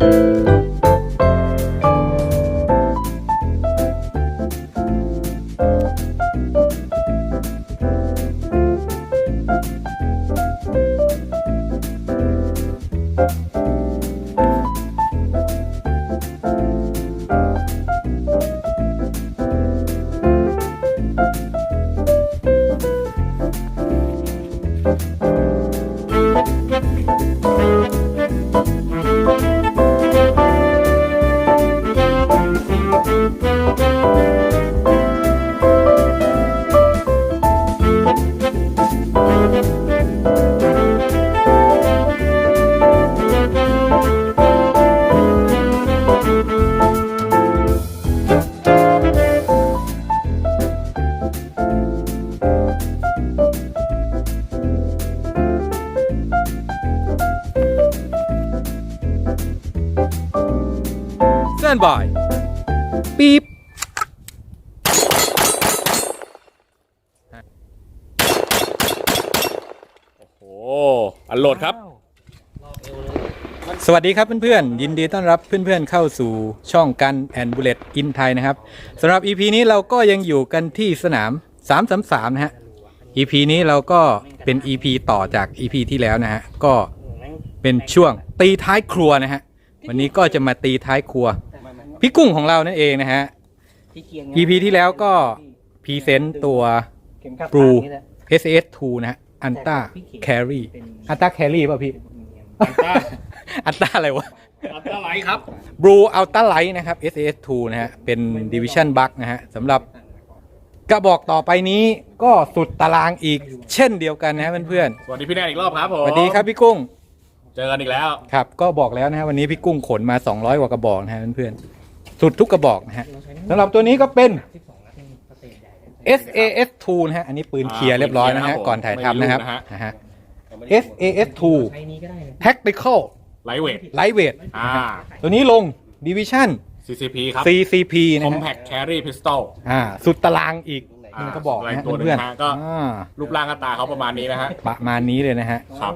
แนบายปี๊บโอ้โห อันโหลดครับ สวัสดีครับเพื่อนๆ ยินดีต้อนรับเพื่อนๆเข้าสู่ช่องกันแอนบูเลตอินไทยนะครับสำหรับ EP นี้เราก็ยังอยู่กันที่สนาม 333 นะฮะ EP นี้เราก็เป็น EP ต่อจาก EP ที่แล้วนะฮะ ก็เป็นช่วงตีท้ายครัวนะฮะ วันนี้ก็จะมาตีท้ายครัว พี่กุ้งของเรานั่นเองนะฮะ EP ที่แล้วก็ พรีเซนต์ตัวบลู SAS 2นะฮะอันต้าแครีอันต้าแครีป่ะพี่ อันต้าอันต้าอะไรวะ อันต้าไลท์ครับบลูอัลต้าไลท์นะครับ SAS 2นะฮะ เป็น Division Bug นะฮะสำหรับกระบอกต่อไปนี้ก็สุดตารางอีกเช่นเดียวกันนะฮะเพื่อนสวัสดีพี่แนนอีกรอบครับผๆมสวัสดีครับพี่กุ้ง เจอกันอีกแล้ว ครับ ก็บอกแล้วนะฮะวันนี้พี่กุ้งขนมา 200 กว่ากระบอกนะฮะเพื่อนๆ สุดทุกกระบอกนะฮะสำหรับตัวนี้ก็เป็น SAS 2 นะฮะ อันนี้ปืนเคลียร์เรียบร้อยนะฮะ ก่อนถ่ายทำนะครับนะฮะ SAS 2 Tactical ไลท์เวท Lightweight อ่า ตัวนี้ลง Division CCP ครับ CCP นะฮะ Compact Carry Pistol อ่า สุดตารางอีกอ่ามั นก็บอกนะฮะตัวหนึ่งเพื่อนนะฮะก็ๆอ่ารูปร่างหน้าตาเขาประมาณนี้นะฮะ ประมาณนี้เลยนะฮะ ครับ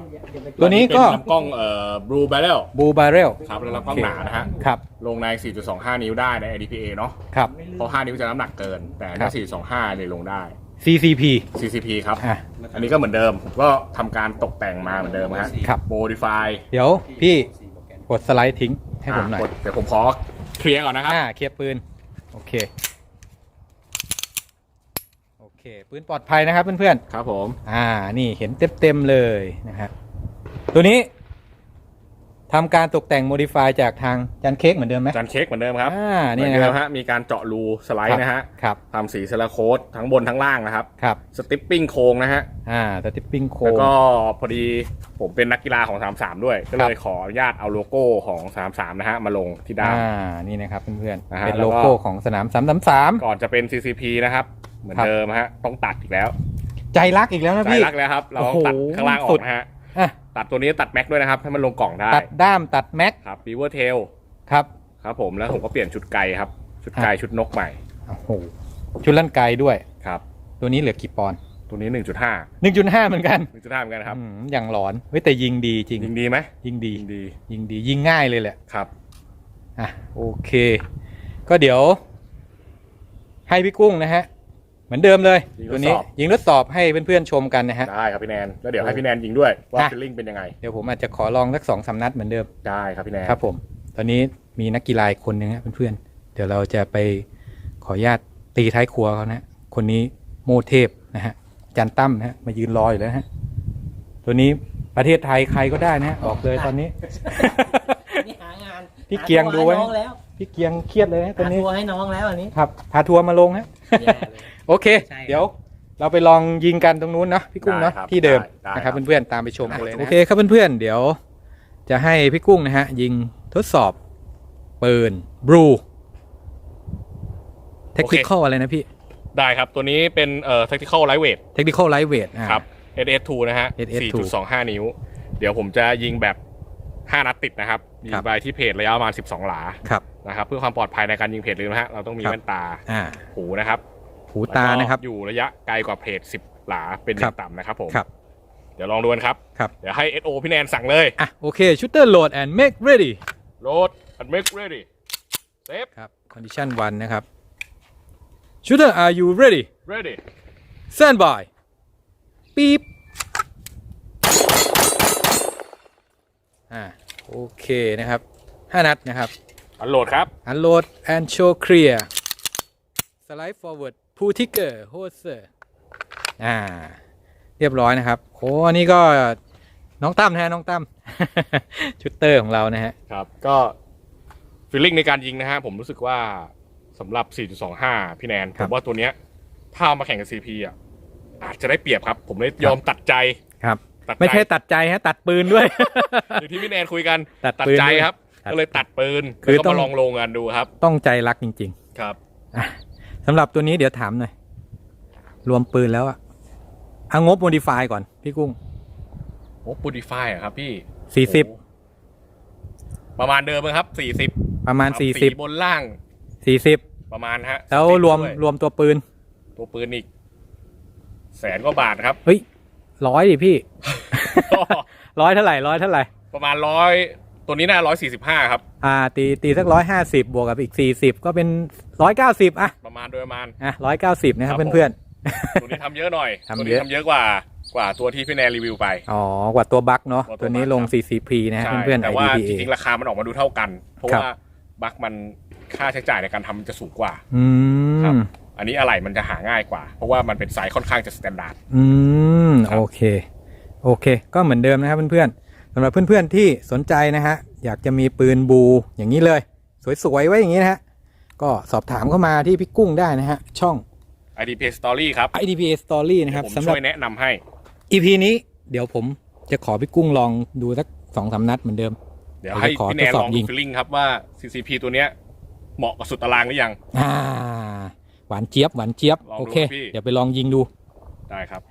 ตัวนี้ก็เป็นลำกล้องเอ่อ Blue Barrel บูบาเรลครับแล้วลำกล้องหนานะฮะ ครับลงใน 4.25 นิ้วได้ใน ADPA เนาะ ครับ เพราะ 5 นิ้วจะน้ำหนักเกิน แต่ครัถ้าบ 4.25เนี่ยลงได้ CCP CCP ครับ อะ อันนี้ก็เหมือนเดิม ก็ทำการตกแต่งมาเหมือนเดิมฮะ ครับ Modify เดี๋ยวพี่กดสไลด์ทิ้งให้ผมหน่อยกดเดี๋ยวผมขอเคลียร์ก่อนนะครับ อ่าเคลียร์ปืน โอเคโอเค ปืนปลอดภัยนะครับเพื่อนครับผมๆอ่า นี่เห็นเต็มๆเลยนะครับตัวนี้ทำการตกแต่งโมดิฟายจากทางจันเค้กเหมือนเดิมไหมจานเช็คเหมือนเดิมครับอ่านี่เหมือนะเดิครัมบฮะมีการเจาะรูสไลด์นะฮะครับทำสีสลาโคดทั้งบนทั้งล่างนะครับครับสติปปิ้งโครงนะฮะอ่าสติปปิ้งโคแล้วก็พอดีผมเป็นนักกีฬาของ33ด้วย ก็เลยขออนุญาตเอาโลโก้ของ33นะฮะมาลงที่ด้ามอ่านี่นะครับเพื่อนนะๆฮะเป็นแล้โลวก็โก้ของสนามสามสามสามก่อนจะเป็น CCP นะครับ เหมือนครับเดิมฮะ ต้องตัดอีกแล้ว ใจรักอีกแล้วนะใจพี่รักแล้วครับ เราโอ้โหตัดข้างล่างออสุกดนะฮะอะตัดตัวนี้ตัดแม็กด้วยนะครับ ให้มันลงกล่องได้ ตัดด้ามตัดแม็กครับ Beaver Tail ครับ ครับผมแล้วผมก็เปลี่ยนชุดไก่ครับ ชุดไก่ชุดนกใหม่โอ้โหชุดลั่นไกด้วยครับ ตัวนี้เหลือกี่ปอนด์ตัวนี้1.5หนึ่งจุดห้าเหมือนกัน1.5เหมือนกันครับอืมอย่างหลอนเฮ้ยแต่ยิงดีจริง ยิงดีไหมยิงดียิงดียิงดียิงง่ายเลยแหละครับอะโอเค ก็เดี๋ยว ให้พี่กุ้งนะฮะ เหมือนเดิมเลยยิงทดสอบ ตัวนี้ยิงทดสอบให้เพื่อนๆชมกันนะฮะ ได้ครับพี่แนนแล้วเดี๋ยวให้พี่แนนยิงด้วยว่าอะฟีลลิ่งเป็นยังไง เดี๋ยวผมอาจจะขอลองสักสองสามนัดเหมือนเดิมได้ครับพี่แนนครับผม ตอนนี้มีนักกีฬาอีกคนนึงฮะเพื่อนๆเดี๋ยวเราจะไปขออนุญาตตีท้ายครัวเขานะคนนี้โมเทพนะฮะจันตั้มนะฮะมายืนรออยู่แล้วนะฮะตัวนี้ประเทศไทยใครก็ได้นะฮะออกเลยตอนนี้ นี่หางานพี่เกียงดูไว้ หาตัวให้น้องแล้ว พี่เกียงเครียดเลยนะตอนหานี้ตัวให้น้องแล้วอันนี้ครับพาทัวร์มาลงฮะแย่เลยโอเคใช่เดี๋ยวเราไปลองยิงกันตรงนู้นเนาะพี่กุ้งเนาะได้ครับที่เดิมได้นะครับครับเพื่อนๆตามไปชมกันเลยนะโอเคครับเพื่อนๆเดี๋ยวจะให้พี่กุ้งนะฮะยิงทดสอบปืนบลูเทคนิคอะไรนะพี่ ได้ครับ ตัวนี้เป็นเอ่อ tactical lightweight เทคนิคไลท์เวทครับ SS2 นะฮะ SS2 4.25 นิ้ว เดี๋ยวผมจะยิงแบบ 5 นัดติดนะครับ ยิครังบไปที่เพจระยะประมาณ 12 หลาครับ นะครับเพื่อความปลอดภัยในการยิงเพจลืมนะฮะเราต้องมีครับแว่นตาอ่าหูนะครับหูตานะครับแล้วก็อยู่ระยะไกลกว่าเพจ10หลาเป็นอครัย่าบงต่ำนะครับผมครับเดี๋ยวลองดูกันครับครับเดี๋ยวให้ SO พี่แนนสั่งเลยอะโอเคชูเตอร์โหลด and make ready load and make ready safe ครับ condition 1นะครับ shooter are you ready ready stand by ปี๊บอ่าโอเคนะครับ 5 นัดนะครับ unload ครับ unload and show clear slide forward pull trigger holster อ่า เรียบร้อยนะครับ โอ้อันนี้ก็น้องตั้มนะฮะน้องตั้มชุดเตอร์ของเรานะฮะ ครับ ก็ฟีลลิ่งในการยิงนะฮะ ผมรู้สึกว่าสำหรับ 4.25 พี่แนน คผรับมว่าตัวเนี้ย ถ้าเอามาแข่งกับ CP อะ อาจจะได้เปรียบครับ ผมเลยยอมตัดใจครับ ตัดใจไม่ใช่ตัดใจฮะตัดปืนด้วย อย่างที่พี่แนนคุยกันตัดตัดปืนใจด้วย ครับตัด ก็เลยตัดปืนคือแล้วต้ก็องมาลองลงกันดูครับ ต้องใจรักจริงครับๆอะสำหรับตัวนี้เดี๋ยวถามหน่อย รวมปืนแล้วอะเอางบ modify ก่อนพี่กุ้งโอ้ปูดิฟายอะครับพี่40โอ้ประมาณเดิมเลยครับ40ประมาณครับสีบนล่าง40 40ประมาณฮะ แล้วสติ๊กรวมด้วยรวมตัวปืน ตัวปืนอีก แสนกว่าบาทครับ เฮ้ยร้อยดิพี่ร้อยเท่าไหร่ร้อยเท่าไหร่ ประมาณร้อย ตัวนี้น่าร้อยสี่สิบห้าครับ อ่าตีตีสักร้อยห้าสิบบวกกับอีกสี่สิบก็เป็นร้อยเก้าสิบอะประมาณโดยประมาณ อะร้อยเก้าสิบนะครับครับผม เพื่อน ตัวนี้ทำเยอะหน่อยทำตัวเยนี้อะทำเยอะกว่ากว่าตัวที่พี่แนนรีวิวไป ๆ อ๋อกว่าตัวบัคเนาะกว่าตัวตัวนี้บัคลง ครับ CCP นะฮะใช่เพื่อนๆ แต่ว่า IDPA จริงๆราคามันออกมาดูเท่ากัน เพราะครับ ว่าบัคมันค่าใช้จ่ายในการทำมันจะสูงกว่า อืครับมอันนี้อะไรมันจะหาง่ายกว่า เพราะว่ามันเป็นไซส์ค่อนข้างจะสแตนดาร์ด อืม ครับ โอเค โอเค ก็เหมือนเดิมนะครับเพื่อนๆ สำหรับเพื่อนๆที่สนใจนะฮะอยากจะมีปืนบูอย่างนี้เลย สวยๆไว้อย่างนี้นะฮะก็สอบถามเข้ามาที่พี่กุ้งได้นะฮะช่อง IDP Story ครับ IDPA Story นะคเดี๋รัยวบผมสำหรับ ช่วยแนะนำให้ EP นี้เดี๋ยวผมจะขอพี่กุ้งลองดูสักสองสามนัดเหมือนเดิม เดี๋ยวให้ขอพี่แนนทดสอบลองยิดูงฟีลลิ่งครับว่า CCP ตัวเนี้ยเหมาะกับสุดตารางหรือยัง อ่า หวานเจี๊ยบหวานเจี๊ยบลองดูโอเคพี่เดี๋ยวไปลองยิงดู ได้ครับ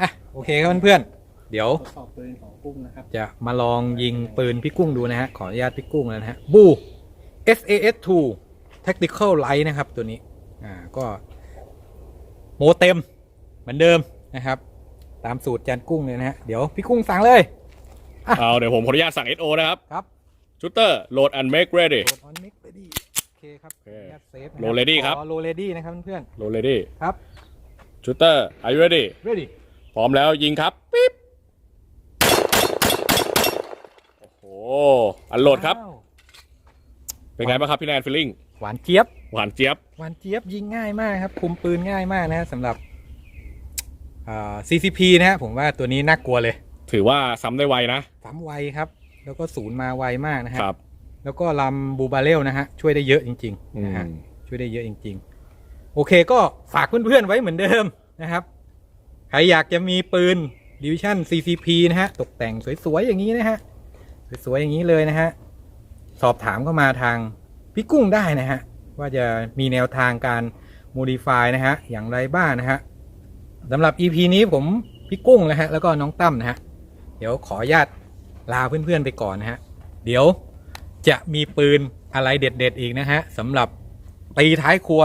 อะ โอเคครับเพื่อนๆ เดี๋ยวทดสอบปืนของกุ้งนะครับ จะมาลองยิงปืนพี่กุ้งดูนะฮะ ขออนุญาตพี่กุ้งแล้วนะฮะบู SAS 2 Tactical Light นะครับตัวนี้ อ่าก็โมเต็มเหมือนเดิมนะครับ ตามสูตรจานกุ้งเลยนะฮะ เดี๋ยวพี่กุ้งสั่งเลย เอาเดี๋ยวผมขออนุญาตสั่ง SO นะครับครับชูเตอร์ load and make ready โหลด on mix ready โอเคครับโอเคขออนุญาตเซฟนะ Low ready ครับขอ low ready นะครับเพื่อน load ready ๆครับชูเตอร์ are you ready ready พร้อมแล้วยิงครับ ปิ๊บ อ้โหอันโหลดครับ ว้าวเป็นไงบ้างครับพี่แนนฟิลลิ่งหวานเจี๊ยบ หวานเจี๊ยบ หวานเจี๊ยบยิงง่ายมากครับ คุมปืนง่ายมากนะฮะสำหรับอ่า CCP นะฮะผมว่าตัวนี้น่ากลัวเลยถือว่าซ้ำได้ไวนะสามไวครับ แล้วก็ศูนย์มาไวมากนะฮะ ครับแล้วก็ลำบูบาเรลนะฮะ ช่วยได้เยอะจริงอืๆนะฮะ มช่วยได้เยอะจริง ๆ โอเคก็ฝากเพื่อนๆไว้เหมือนเดิมนะครับ ใครอยากจะมีปืนดิวิชั่น CCP นะฮะ ตกแต่งสวยๆ อย่างนี้นะฮะ สวยๆอย่างนี้เลยนะฮะ สอบถามเข้ามาทางพี่กุ้งได้นะฮะ ว่าจะมีแนวทางการ modify นะฮะ อย่างไรบ้างนะฮะสำหรับ EP นี้ผมพี่กุ้งนะฮะ แล้วก็น้องตั้มนะฮะ เดี๋ยวขออนุญาตลาเพื่อนๆไปก่อนนะฮะ เดี๋ยวจะมีปืนอะไรเด็ดๆอีกนะฮะสำหรับตีท้ายครัว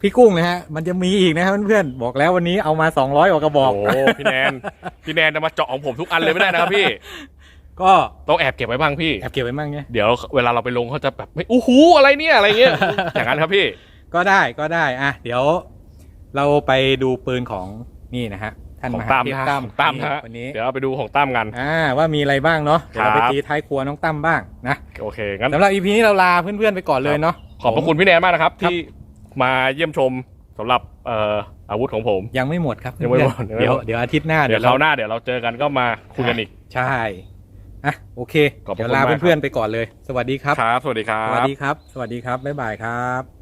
พี่กุ้งนะฮะ มันจะมีอีกนะฮะเพื่อนๆ บอกแล้ววันนี้เอามา 200กว่ากระบอก โอ้ พี่แนน พี่แนนจะมาเจาะของผมทุกอันเลยไม่ได้นะครับพี่ ก็ต้องแอบเก็บไว้บ้างพี่ แอบเก็บไว้มั่งไงเดี๋ยวเวลาเราไปลงเขาจะแบบไม่อู้หูอะไรเนี่ยอะไรเงี้ยอย่างนั้นครับพี่ ก็ได้ก็ได้อะเดี๋ยวเราไปดูปืนของนี่นะฮะท่านของมหาตั้มเทพนะตั้มของตั้มนี่นะฮะวันนี้เดี๋ยวเราไปดูของตั้มกันอ่าว่ามีอะไรบ้างเนาะเดี๋ยวเราไปครับตีท้ายครัวน้องตั้มบ้างนะโอเคงั้นสำหรับ EP นี้เราลาเพื่อนๆไปก่อนเลยเนาะขอบพระคุณพี่แนนมากนะครับครับที่มาเยี่ยมชมสำหรับเอ่ออาวุธของผม ยังไม่หมดครับยังไม่หมดเพื่อนๆยังไม่เดี๋ยวหมดเดี๋ยวอาทิตย์หน้าเดี๋ยวคราวหน้าเดี๋ยวเราเจอกันก็มาคุยกันอีกใช่ อะโอเค ขอบพระเดี๋ยวคุณลามากครับ เพื่อนๆไปก่อนเลย สวัสดีครับ ครับ สวัสดีครัสวัสบ ดีครับ สวัสดีครับ บ๊ายบายครับ